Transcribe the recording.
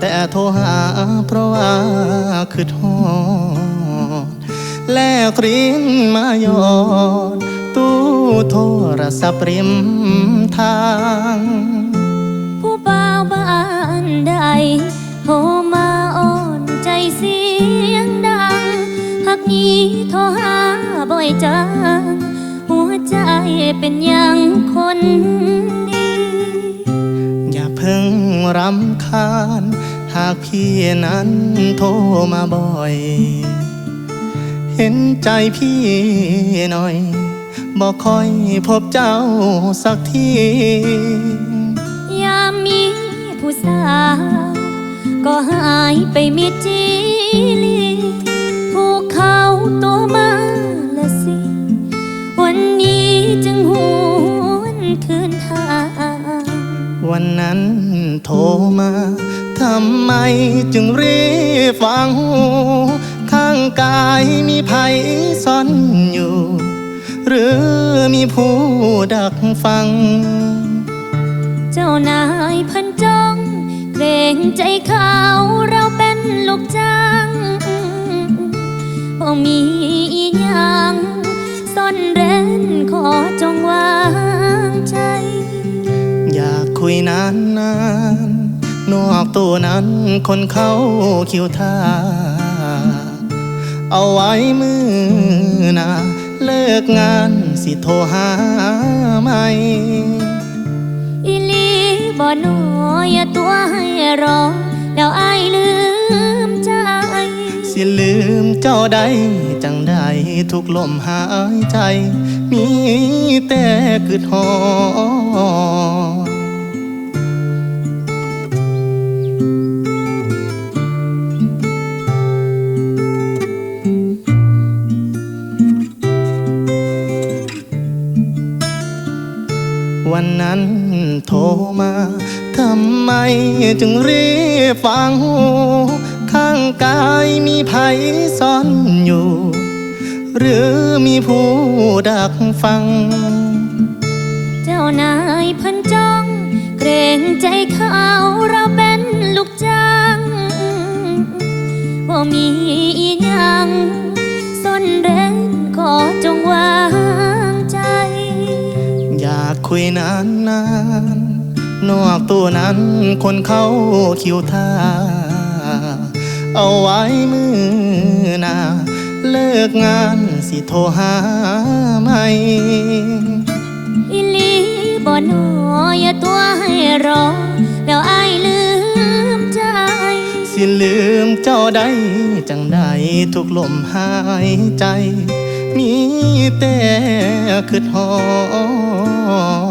แต่โทรหาเพราะว่าคือทอดแลกรินมายอนตู้โทรศัพท์ริมทาง ผู้บ่าวบ้านใดโทรมาอ่อนใจเสียงดังหักนี้โทรหาบ่อยจัง หัวใจเป็นยังคนดีอย่าเพิ่ง รำคาญ หากพี่นั้นโทรมาบ่อย เห็นใจพี่หน่อย บอกคอยพบเจ้าสักที ยามมีผู้สาว ก็หายไปมิดจีลีผูกเขาตัวมาละสิ วันนี้จึงหวนคืนทาง วันนั้น ทรมาทำไมจึงรีบฟังหู ข้างกายมีภัยซ่อนอยู่ หรือมีผู้ดักฟัง เจ้านายพันจ้องเกรงใจเขาเราเป็นลูกจ้างบ่มีอีหยังซ่อนเร้ ยากคุยนานนานๆนอกตัวนั้นคนเขาคิวท่า เอาไว้มือหนาเลิกงานสิโทรหาใหม่อีหลีบ่นออย่าตัวให้รอ แล้วอายลืมใจ สิลืมเจ้าได้จังได้ทุกลมหายใจ มีแต่คือทอ วันนั้นโทรมาทำไมจึงรีบฟังหูข้างกายมีภัยซ่อนอยู่ หรือมีผู้ดักฟัง เจ้านายพันจ้อง เกรงใจเขา คุยนานนานนอกตัวนั้นคนเขาคิวท่า เอาไว้มือนาเลิกงานสิโทรหาใหมอีหลีบ่นออย่าตัวให้รอ แล้วไอลืมใจ สิลืมเจ้าได้จังได้ทุกลมหายใจ มีแต่คือทอ ด